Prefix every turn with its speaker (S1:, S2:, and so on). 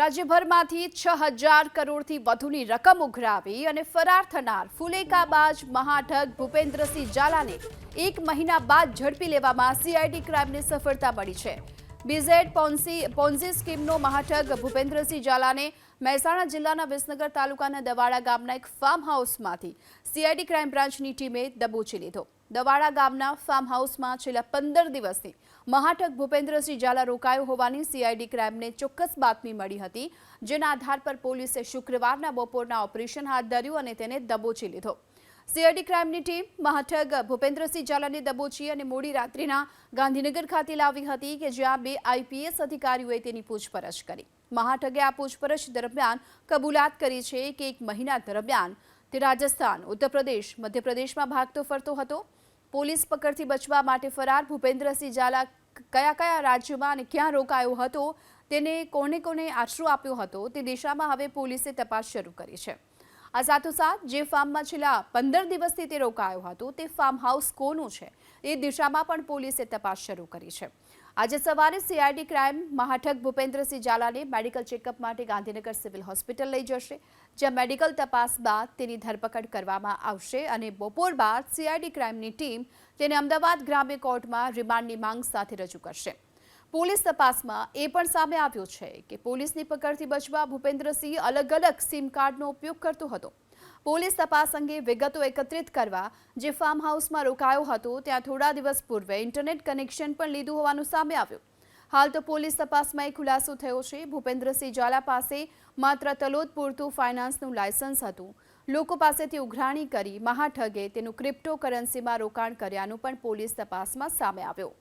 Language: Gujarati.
S1: રાજ્યભરમાંથી છ હજાર કરોડથી વધુની રકમ ઉઘરાવી અને ફરાર થનાર ફુલેકાબાજ મહાઠગ ભૂપેન્દ્રસિંહ ઝાલાને એક મહિના બાદ ઝડપી લેવામાં સીઆઈડી ક્રાઇમને સફળતા મળી છે. બીઝેડ પોન્સી પોન્ઝી સ્કીમનો મહાઠગ ભૂપેન્દ્રસિંહ ઝાલાને મહેસાણા જિલ્લાના વિસનગર તાલુકાના દવાડા ગામના એક ફાર્મ હાઉસમાંથી સીઆઈડી ક્રાઇમ બ્રાન્ચની ટીમે દબોચી લીધો. દવાડા ગામના ફાર્મ હાઉસમાં છેલ્લા પંદર દિવસથી મહાઠક ભૂપેન્દ્રસિંહ ઝાલા રોકાયો હોવાની સીઆઈડી ક્રાઇમને ચોક્કસ બાતમી મળી હતી, જેના આધાર પર પોલીસે શુક્રવારના બપોરના ઓપરેશન હાથ ધર્યું અને તેને દબોચી લીધો. સીઆઈડી ક્રાઇમની ટીમ મહાઠગ ભૂપેન્દ્રસિંહ ઝાલાને દબોચી અને મોડી રાત્રિના ગાંધીનગર ખાતે લાવી હતી કે જ્યાં બે આઈપીએસ અધિકારીઓએ તેની પૂછપરછ કરી. મહાઠગે આ પૂછપરછ દરમિયાન કબૂલાત કરી છે કે એક મહિના દરમિયાન તે રાજસ્થાન, ઉત્તરપ્રદેશ, મધ્યપ્રદેશમાં ભાગતો ફરતો હતો. પોલીસ પકડથી બચવા માટે ફરાર ભૂપેન્દ્રસિંહ ઝાલા કયા કયા રાજ્યોમાં અને ક્યાં રોકાયો હતો, તેને કોને કોને આશરો આપ્યો હતો તે દિશામાં હવે પોલીસે તપાસ શરૂ કરી છે. આ સાથોસાથ જે ફાર્મમાં છેલ્લા પંદર દિવસથી તે રોકાયો હતો, તે ફાર્મ હાઉસ કોનું છે એ દિશામાં પણ પોલીસે તપાસ શરૂ કરી છે. આજે સવારે સીઆઈડી ક્રાઇમ મહાઠક ભૂપેન્દ્રસિંહ ઝાલાને મેડિકલ ચેકઅપ માટે ગાંધીનગર સિવિલ હોસ્પિટલ લઈ જશે, જ્યાં મેડિકલ તપાસ બાદ તેની ધરપકડ કરવામાં આવશે અને બપોર બાદ સીઆઈડી ક્રાઇમની ટીમ તેને અમદાવાદ ગ્રામ્ય કોર્ટમાં રિમાન્ડની માંગ સાથે રજૂ કરશે. પોલીસ તપાસમાં એ પણ સામે આવ્યું છે કે પોલીસની પકડથી બચવા ભૂપેન્દ્રસિંહ અલગ અલગ સિમ કાર્ડનો ઉપયોગ કરતો હતો. પોલીસ તપાસ અંગે વિગતો એકત્રિત કરવા જે ફાર્મ હાઉસમાં રોકાયો હતો, ત્યાં થોડા દિવસ પૂર્વે ઇન્ટરનેટ કનેક્શન પણ લીધું હોવાનું સામે આવ્યું. હાલ તો પોલીસ તપાસમાં એ ખુલાસો થયો છે. ભૂપેન્દ્રસિંહ ઝાલા પાસે માત્ર તલોદ પૂરતું ફાઇનાન્સનું લાયસન્સ હતું. લોકો પાસેથી ઉઘરાણી કરી, મહાઠગે તેનું ક્રિપ્ટો કરન્સીમાં રોકાણ કર્યાનું પણ પોલીસ તપાસમાં સામે આવ્યું.